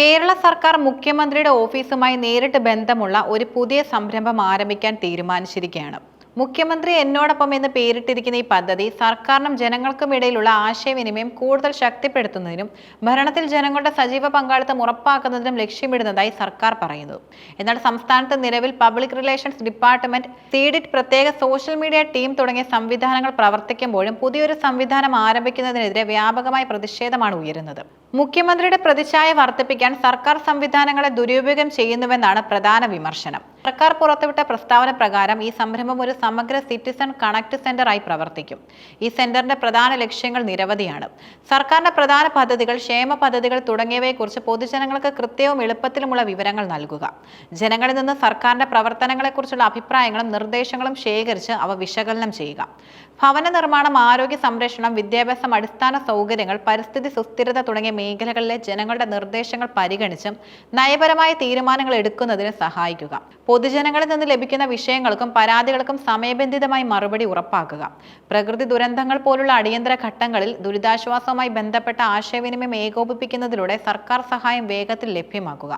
കേരള സർക്കാർ മുഖ്യമന്ത്രിയുടെ ഓഫീസുമായി നേരിട്ട് ബന്ധമുള്ള ഒരു പുതിയ സംരംഭം ആരംഭിക്കാൻ തീരുമാനിച്ചിരിക്കുകയാണ്. മുഖ്യമന്ത്രി എന്നോടൊപ്പം എന്ന് പേരിട്ടിരിക്കുന്ന ഈ പദ്ധതി സർക്കാരിനും ജനങ്ങൾക്കും ഇടയിലുള്ള ആശയവിനിമയം കൂടുതൽ ശക്തിപ്പെടുത്തുന്നതിനും ഭരണത്തിൽ ജനങ്ങളുടെ സജീവ പങ്കാളിത്തം ഉറപ്പാക്കുന്നതിനും ലക്ഷ്യമിടുന്നതായി സർക്കാർ പറയുന്നു. എന്നാൽ സംസ്ഥാനത്ത് നിലവിൽ പബ്ലിക് റിലേഷൻസ് ഡിപ്പാർട്ട്മെന്റ് സീഡിറ്റ് പ്രത്യേക സോഷ്യൽ മീഡിയ ടീം തുടങ്ങിയ സംവിധാനങ്ങൾ പ്രവർത്തിക്കുമ്പോഴും പുതിയൊരു സംവിധാനം ആരംഭിക്കുന്നതിനെതിരെ വ്യാപകമായ പ്രതിഷേധമാണ് ഉയരുന്നത്. മുഖ്യമന്ത്രിയുടെ പ്രതിച്ഛായ വർദ്ധിപ്പിക്കാൻ സർക്കാർ സംവിധാനങ്ങളെ ദുരുപയോഗം ചെയ്യുന്നുവെന്നാണ് പ്രധാന വിമർശനം. സർക്കാർ പുറത്തുവിട്ട പ്രസ്താവന പ്രകാരം ഈ സംരംഭം ഒരു സമഗ്ര സിറ്റിസൺ കണക്ട് സെന്ററായി പ്രവർത്തിക്കും. ഈ സെന്ററിന്റെ പ്രധാന ലക്ഷ്യങ്ങൾ നിരവധിയാണ്. സർക്കാരിന്റെ പ്രധാന പദ്ധതികൾ ക്ഷേമ പദ്ധതികൾ തുടങ്ങിയവയെക്കുറിച്ച് പൊതുജനങ്ങൾക്ക് കൃത്യവും എളുപ്പത്തിലുമുള്ള വിവരങ്ങൾ നൽകുക. ജനങ്ങളിൽ നിന്ന് സർക്കാരിന്റെ പ്രവർത്തനങ്ങളെക്കുറിച്ചുള്ള അഭിപ്രായങ്ങളും നിർദ്ദേശങ്ങളും ശേഖരിച്ച് അവ വിശകലനം ചെയ്യുക. ഭവന നിർമ്മാണം ആരോഗ്യ സംരക്ഷണം വിദ്യാഭ്യാസം അടിസ്ഥാന സൗകര്യങ്ങൾ പരിസ്ഥിതി സുസ്ഥിരത തുടങ്ങിയ മേഖലകളിലെ ജനങ്ങളുടെ നിർദ്ദേശങ്ങൾ പരിഗണിച്ചും നയപരമായ തീരുമാനങ്ങൾ എടുക്കുന്നതിന് സഹായിക്കുക. പൊതുജനങ്ങളിൽ നിന്ന് ലഭിക്കുന്ന വിഷയങ്ങൾക്കും പരാതികൾക്കും സമയബന്ധിതമായി മറുപടി ഉറപ്പാക്കുക. പ്രകൃതി ദുരന്തങ്ങൾ പോലുള്ള അടിയന്തര ഘട്ടങ്ങളിൽ ദുരിതാശ്വാസവുമായി ബന്ധപ്പെട്ട ആശയവിനിമയം ഏകോപിപ്പിക്കുന്നതിലൂടെ സർക്കാർ സഹായം വേഗത്തിൽ ലഭ്യമാക്കുക.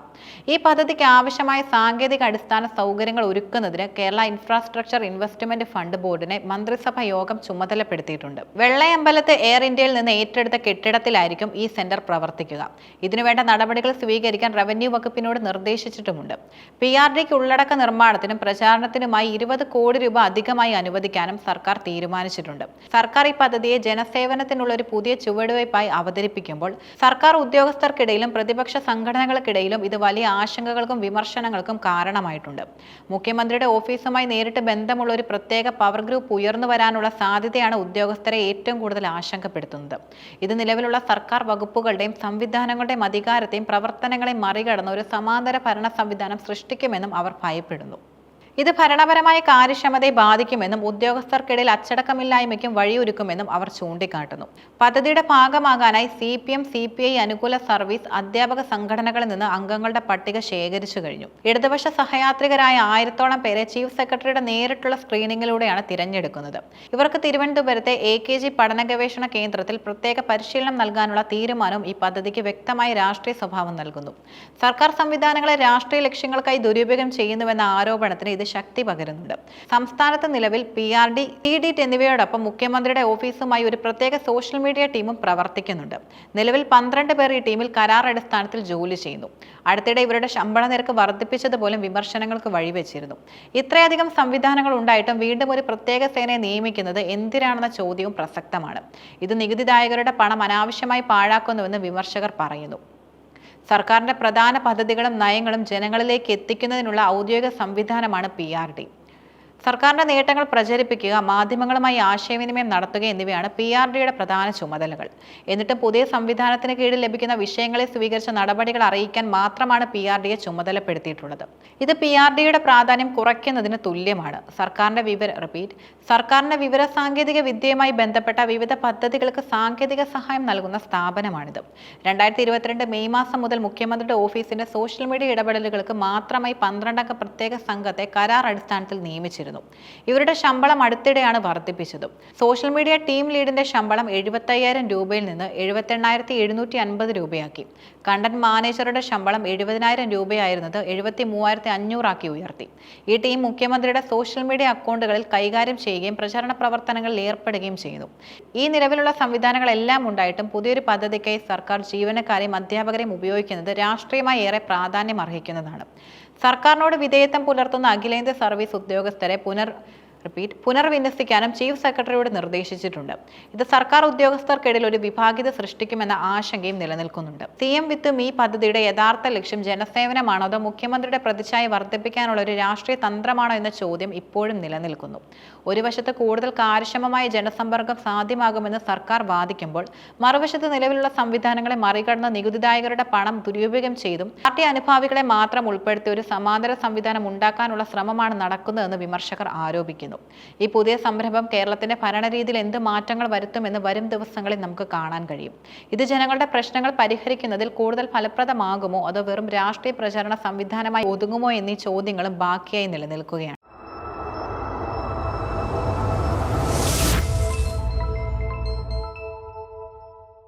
ഈ പദ്ധതിക്ക് ആവശ്യമായ സാങ്കേതിക അടിസ്ഥാന സൗകര്യങ്ങൾ ഒരുക്കുന്നതിന് കേരള ഇൻഫ്രാസ്ട്രക്ചർ ഇൻവെസ്റ്റ്മെന്റ് ഫണ്ട് ബോർഡിനെ മന്ത്രിസഭ യോഗം ചുമതലപ്പെടുത്തിയിട്ടുണ്ട്. വെള്ളയമ്പലത്ത് എയർ ഇന്ത്യയിൽ നിന്ന് ഏറ്റെടുത്ത കെട്ടിടത്തിലായിരിക്കും ഈ സെന്റർ പ്രവർത്തിക്കുക. ഇതിനുവേണ്ട നടപടികൾ സ്വീകരിക്കാൻ റവന്യൂ വകുപ്പിനോട് നിർദ്ദേശിച്ചിട്ടുമുണ്ട്. പി ആർ ഡിക്ക് നിർമ്മാണത്തിനും പ്രചാരണത്തിനുമായി ഇരുപത് കോടി രൂപ അധികമായി അനുവദിക്കാനും സർക്കാർ തീരുമാനിച്ചിട്ടുണ്ട്. സർക്കാർ ഈ പദ്ധതിയെ ജനസേവനത്തിനുള്ള ഒരു പുതിയ ചുവടുവയ്പായി അവതരിപ്പിക്കുമ്പോൾ സർക്കാർ ഉദ്യോഗസ്ഥർക്കിടയിലും പ്രതിപക്ഷ സംഘടനകൾക്കിടയിലും ഇത് വലിയ ആശങ്കകൾക്കും വിമർശനങ്ങൾക്കും കാരണമായിട്ടുണ്ട്. മുഖ്യമന്ത്രിയുടെ ഓഫീസുമായി നേരിട്ട് ബന്ധമുള്ള ഒരു പ്രത്യേക പവർ ഗ്രൂപ്പ് ഉയർന്നു വരാനുള്ള സാധ്യതയാണ് ഉദ്യോഗസ്ഥരെ ഏറ്റവും കൂടുതൽ ആശങ്കപ്പെടുത്തുന്നത്. ഇത് നിലവിലുള്ള സർക്കാർ വകുപ്പുകളുടെയും സംവിധാനങ്ങളുടെയും അധികാരത്തെയും പ്രവർത്തനങ്ങളെയും മറികടന്ന് ഒരു സമാന്തര ഭരണ സംവിധാനം സൃഷ്ടിക്കുമെന്നും അവർ ഭയപ്പെടുന്നു. ഇത് ഭരണപരമായ കാര്യക്ഷമതയെ ബാധിക്കുമെന്നും ഉദ്യോഗസ്ഥർക്കിടയിൽ അച്ചടക്കമില്ലായ്മയ്ക്കും വഴിയൊരുക്കുമെന്നും അവർ ചൂണ്ടിക്കാട്ടുന്നു. പദ്ധതിയുടെ ഭാഗമാകാനായി C P M C P I അനുകൂല സർവീസ് അധ്യാപക സംഘടനകളിൽ നിന്ന് അംഗങ്ങളുടെ പട്ടിക ശേഖരിച്ചു കഴിഞ്ഞു. ഇടതുപക്ഷ സഹയാത്രികരായ ആയിരത്തോളം പേരെ ചീഫ് സെക്രട്ടറിയുടെ നേരിട്ടുള്ള സ്ക്രീനിങ്ങിലൂടെയാണ് തിരഞ്ഞെടുക്കുന്നത്. ഇവർക്ക് തിരുവനന്തപുരത്തെ എ കെ ജി പഠന ഗവേഷണ കേന്ദ്രത്തിൽ പ്രത്യേക പരിശീലനം നൽകാനുള്ള തീരുമാനവും ഈ പദ്ധതിക്ക് വ്യക്തമായ രാഷ്ട്രീയ സ്വഭാവം നൽകുന്നു. സർക്കാർ സംവിധാനങ്ങളെ രാഷ്ട്രീയ ലക്ഷ്യങ്ങൾക്കായി ദുരുപയോഗം ചെയ്യുന്നുവെന്ന ആരോപണത്തിന് ഇത് ശക്തി പകരുന്നുണ്ട്. സംസ്ഥാനത്ത് നിലവിൽ P R D T D എന്നിവയോടൊപ്പം മുഖ്യമന്ത്രിയുടെ ഓഫീസുമായി ഒരു പ്രത്യേക സോഷ്യൽ മീഡിയ ടീമും പ്രവർത്തിക്കുന്നുണ്ട്. നിലവിൽ പന്ത്രണ്ട് പേർ ഈ ടീമിൽ കരാർ അടിസ്ഥാനത്തിൽ ജോലി ചെയ്യുന്നു. അടുത്തിടെ ഇവരുടെ ശമ്പള നിരക്ക് വർദ്ധിപ്പിച്ചതുപോലും വിമർശനങ്ങൾക്ക് വഴിവെച്ചിരുന്നു. ഇത്രയധികം സംവിധാനങ്ങൾ ഉണ്ടായിട്ടും വീണ്ടും ഒരു പ്രത്യേക സേനയെ നിയമിക്കുന്നത് എന്തിനാണെന്ന ചോദ്യവും പ്രസക്തമാണ്. ഇത് നികുതിദായകരുടെ പണം അനാവശ്യമായി പാഴാക്കുന്നുവെന്ന് വിമർശകർ പറയുന്നു. സർക്കാരിന്റെ പ്രധാന പദ്ധതികളും നയങ്ങളും ജനങ്ങളിലേക്ക് എത്തിക്കുന്നതിനുള്ള ഔദ്യോഗിക സംവിധാനമാണ് പി ആർ ഡി. സർക്കാരിന്റെ നേട്ടങ്ങൾ പ്രചരിപ്പിക്കുക മാധ്യമങ്ങളുമായി ആശയവിനിമയം നടത്തുക എന്നിവയാണ് പി ആർ ഡിയുടെ പ്രധാന ചുമതലകൾ. എന്നിട്ടും പുതിയ സംവിധാനത്തിന് കീഴിൽ ലഭിക്കുന്ന വിഷയങ്ങളെ സ്വീകരിച്ച നടപടികൾ അറിയിക്കാൻ മാത്രമാണ് പി ആർ ഡിയെ ചുമതലപ്പെടുത്തിയിട്ടുള്ളത്. ഇത് പി ആർ ഡിയുടെ പ്രാധാന്യം കുറയ്ക്കുന്നതിന് തുല്യമാണ്. സർക്കാരിന്റെ വിവര റിപ്പീറ്റ് സർക്കാരിന്റെ വിവര സാങ്കേതിക വിദ്യയുമായി ബന്ധപ്പെട്ട വിവിധ പദ്ധതികൾക്ക് സാങ്കേതിക സഹായം നൽകുന്ന സ്ഥാപനമാണിത്. രണ്ടായിരത്തി ഇരുപത്തിരണ്ട് മെയ് മാസം മുതൽ മുഖ്യമന്ത്രിയുടെ ഓഫീസിന്റെ സോഷ്യൽ മീഡിയ ഇടപെടലുകൾക്ക് മാത്രമായി പന്ത്രണ്ടംഗ പ്രത്യേക സംഘത്തെ കരാർ അടിസ്ഥാനത്തിൽ നിയമിച്ചിരുന്നു. ഇവരുടെ ശമ്പളം അടുത്തിടെയാണ് വർദ്ധിപ്പിച്ചത്. സോഷ്യൽ മീഡിയ ടീം ലീഡിന്റെ ശമ്പളം എഴുപത്തയ്യായിരം രൂപയിൽ നിന്ന് എഴുപത്തെണ്ണായിരത്തി എഴുന്നൂറ്റി അൻപത് രൂപയാക്കി. കണ്ടന്റ് മാനേജറുടെ ശമ്പളം എഴുപതിനായിരം രൂപയായിരുന്നത് എഴുപത്തി മൂവായിരത്തി അഞ്ഞൂറാക്കി ഉയർത്തി. ഈ ടീം മുഖ്യമന്ത്രിയുടെ സോഷ്യൽ മീഡിയ അക്കൗണ്ടുകളിൽ കൈകാര്യം ചെയ്യുകയും പ്രചരണ പ്രവർത്തനങ്ങളിൽ ഏർപ്പെടുകയും ചെയ്യുന്നു ഈ നിലവിലുള്ള സംവിധാനങ്ങളെല്ലാം ഉണ്ടായിട്ടും പുതിയൊരു പദ്ധതിക്കായി സർക്കാർ ജീവനക്കാരെയും അധ്യാപകരെയും ഉപയോഗിക്കുന്നത് രാഷ്ട്രീയമായി ഏറെ പ്രാധാന്യം അർഹിക്കുന്നതാണ് സർക്കാരിനോട് വിധേയത്വം പുലർത്തുന്ന അഖിലേന്ത്യാ സർവീസ് ഉദ്യോഗസ്ഥരെ vacunar റിപ്പീറ്റ്. പുനർവിന്യസിക്കാനും ചീഫ് സെക്രട്ടറിയോട് നിർദ്ദേശിച്ചിട്ടുണ്ട്. ഇത് സർക്കാർ ഉദ്യോഗസ്ഥർക്കിടയിൽ ഒരു വിഭാഗിത സൃഷ്ടിക്കുമെന്ന ആശങ്കയും നിലനിൽക്കുന്നുണ്ട്. സി എം വിത്ത് മീ പദ്ധതിയുടെ യഥാർത്ഥ ലക്ഷ്യം ജനസേവനമാണോ അതോ മുഖ്യമന്ത്രിയുടെ പ്രതിച്ഛായ വർദ്ധിപ്പിക്കാനുള്ള ഒരു രാഷ്ട്രീയ തന്ത്രമാണോ എന്ന ചോദ്യം ഇപ്പോഴും നിലനിൽക്കുന്നു. ഒരു വശത്ത് കൂടുതൽ കാര്യക്ഷമമായ ജനസമ്പർക്കം സാധ്യമാകുമെന്ന് സർക്കാർ വാദിക്കുമ്പോൾ മറുവശത്ത് നിലവിലുള്ള സംവിധാനങ്ങളെ മറികടന്ന് നികുതിദായകരുടെ പണം ദുരുപയോഗം ചെയ്തും പാർട്ടി അനുഭാവികളെ മാത്രം ഉൾപ്പെടുത്തി ഒരു സമാന്തര സംവിധാനം ഉണ്ടാക്കാനുള്ള ശ്രമമാണ് നടക്കുന്നതെന്ന് വിമർശകർ ആരോപിക്കുന്നു. ഈ പുതിയ സംരംഭം കേരളത്തിന്റെ ഭരണരീതിയിൽ എന്ത് മാറ്റങ്ങൾ വരുത്തുമെന്ന് വരും ദിവസങ്ങളിൽ നമുക്ക് കാണാൻ കഴിയും. ഇത് ജനങ്ങളുടെ പ്രശ്നങ്ങൾ പരിഹരിക്കുന്നതിൽ കൂടുതൽ ഫലപ്രദമാകുമോ? അതോ വെറും രാഷ്ട്രീയ പ്രചരണ സംവിധാനമായി ഒതുങ്ങുമോ എന്നീ ചോദ്യങ്ങളും ബാക്കിയായി നിലനിൽക്കുകയാണ്.